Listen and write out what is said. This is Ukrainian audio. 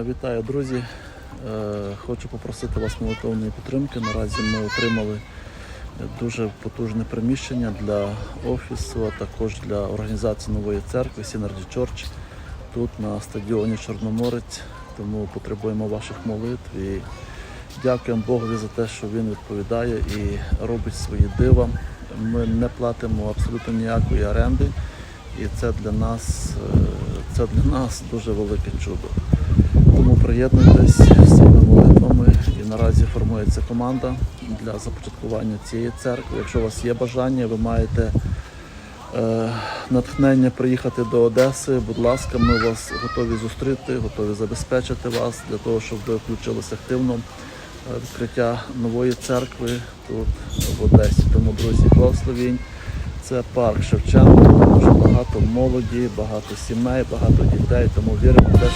Е, Вітаю, друзі. Е, Хочу попросити вас молитовної підтримки. Наразі ми отримали дуже потужне приміщення для офісу, а також для організації нової церкви Synergy Church тут на стадіоні Чорноморець. Тому потребуємо ваших молитв і дякуємо Богові за те, що він відповідає і робить свої дива. Ми не платимо абсолютно ніякої оренди, і це для нас, е, це для нас дуже велике чудо. Тому приєднуйтесь своїми молитвами і наразі формується команда для започаткування цієї церкви. Якщо у вас є бажання, ви маєте е, натхнення приїхати до Одеси. Будь ласка, ми вас готові зустріти, готові забезпечити вас для того, щоб ви включилися активно відкриття нової церкви тут в Одесі. Тому, друзі, благословінь. Це парк Шевченко, дуже багато молоді, багато сімей, багато дітей. Тому віримо в те,